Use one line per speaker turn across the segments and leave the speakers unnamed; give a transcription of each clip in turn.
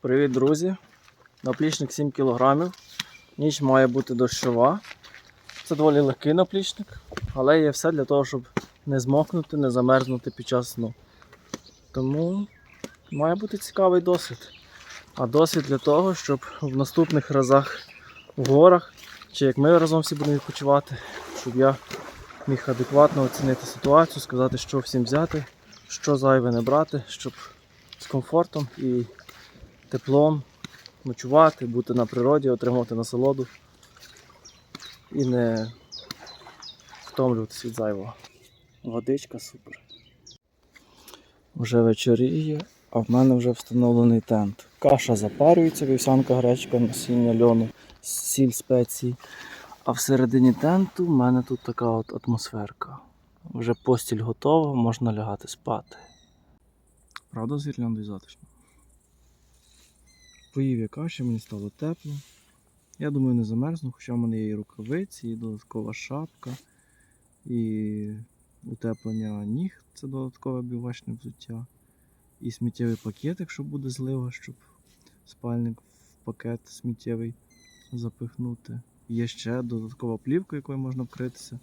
Привіт, друзі! Наплічник 7 кг. Ніч має бути дощова. Це доволі легкий наплічник, але є все для того, щоб не змокнути, не замерзнути під час сну. Тому має бути цікавий досвід. А досвід для того, щоб в наступних разах в горах, чи як ми разом всі будемо відпочивати, щоб я міг адекватно оцінити ситуацію, сказати, що всім взяти, що зайве не брати, щоб з комфортом і теплом ночувати, бути на природі, отримувати насолоду і не втомлюватися від зайвого. Водичка супер. Вже вечоріє, а в мене вже встановлений тент. Каша запарюється, вівсянка, гречка, насіння льону, сіль спеції. А всередині тенту в мене тут така от атмосферка. Вже постіль готова, можна лягати спати. Правда, з гірляндою затишно? Поїв я каші, мені стало тепло. Я думаю, не замерзну, хоча в мене є і рукавиці, і додаткова шапка, і утеплення ніг це додаткове бівачне взуття. І сміттєвий пакет, якщо буде злива, щоб спальник в пакет сміттєвий запихнути. Є ще додаткова плівка, якою можна вкритися,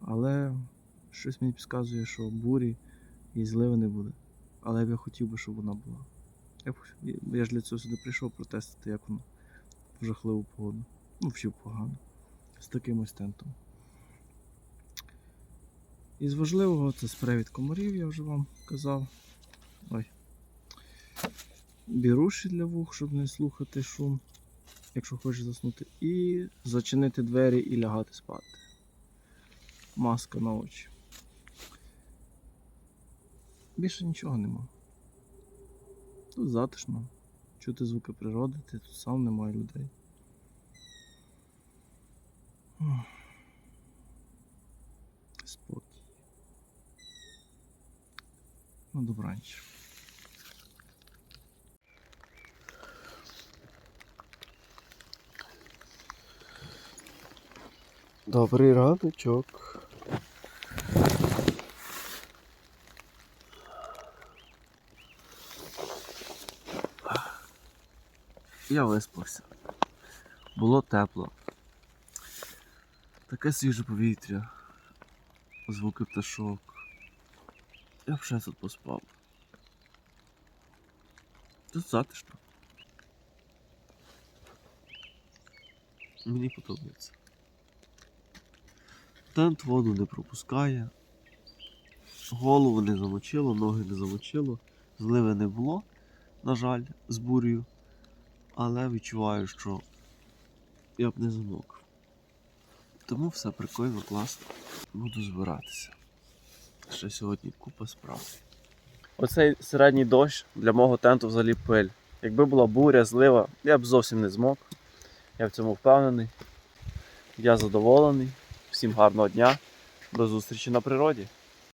але щось мені підказує, що бурі і зливи не буде. Але я б хотів би, щоб вона була. Я, ж для цього сюди прийшов протестити, як воно в жахливу погоду. Ну, взагалі погано. З таким ось тентом. Із важливого це спрей від комарів, я вже вам казав. Ой. Біруші для вух, щоб не слухати шум, якщо хочеш заснути. І зачинити двері і лягати спати. Маска на очі. Більше нічого нема. Тут затишно. Чути звуки природи, ти тут сам немає людей. Спокій. Ну, добраніч. Добрий раночок. Я виспався. Було тепло. Таке свіже повітря. Звуки пташок. Я ще тут поспав. Тут затишно. Мені подобається. Тент воду не пропускає. Голову не замочило, ноги не замочило. Зливи не було, на жаль, з бурею. Але відчуваю, що я б не замок. Тому все прикольно, класно. Буду збиратися. Ще сьогодні купа справ. Оцей середній дощ для мого тенту взагалі пиль. Якби була буря, злива, я б зовсім не змог. Я в цьому впевнений. Я задоволений. Всім гарного дня. До зустрічі на природі.